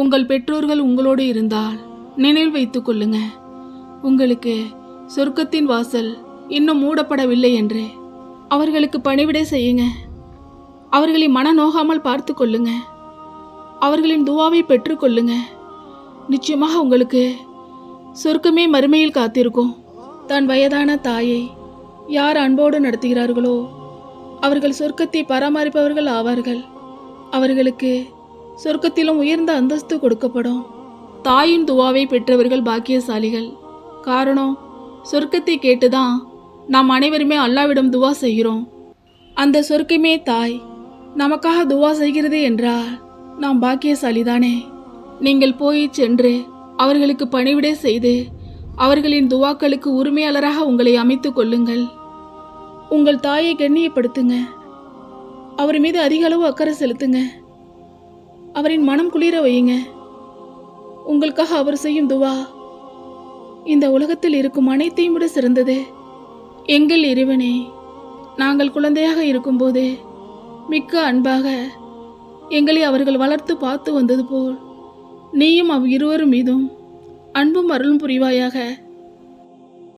உங்கள் பெற்றோர்கள் உங்களோடு இருந்தால் நினைவில் வைத்துக் கொள்ளுங்க. உங்களுக்கு சொர்க்கத்தின் வாசல் இன்னும் மூடப்படவில்லை என்று அவர்களுக்கு பணிவிடை செய்யுங்க. அவர்களை மன நோகாமல் பார்த்து கொள்ளுங்க. அவர்களின் துவாவை பெற்றுக்கொள்ளுங்க நிச்சயமாக உங்களுக்கு சொர்க்கமே மறுமையில் காத்திருக்கும். தன் வயதான தாயை யார் அன்போடு நடத்துகிறார்களோ அவர்கள் சொர்க்கத்தை பராமரிப்பவர்கள் ஆவார்கள். அவர்களுக்கு சொர்க்கத்திலும் உயர்ந்த அந்தஸ்து கொடுக்கப்படும். தாயின் துவாவை பெற்றவர்கள் பாக்கியசாலிகள். காரணம் சொர்க்கத்தை கேட்டுதான் நாம் அனைவருமே அல்லாவிடம் துவா செய்கிறோம். அந்த சொர்க்கமே தாய் நமக்காக துவா செய்கிறது என்றால் நாம் பாக்கியசாலிதானே? நீங்கள் போய் சென்று அவர்களுக்கு பணிவிடை செய்து அவர்களின் துவாக்களுக்கு உரிமையாளராக உங்களை அமைத்துக் கொள்ளுங்கள். உங்கள் தாயை கண்ணியப்படுத்துங்க. அவர் மீது அதிக அளவு அக்கறை செலுத்துங்க. அவரின் மனம் குளிர வையுங்க. உங்களுக்காக அவர் செய்யும் துவா இந்த உலகத்தில் இருக்கும் அனைத்தையும் விட சிறந்தது. எங்கள் இறைவனே நாங்கள் குழந்தையாக இருக்கும்போது மிக்க அன்பாக எங்களை அவர்கள் வளர்த்து பார்த்து வந்தது போல் நீயும் அவ் இருவரும் மீதும் அன்பும் அருளும் புரிவாயாக.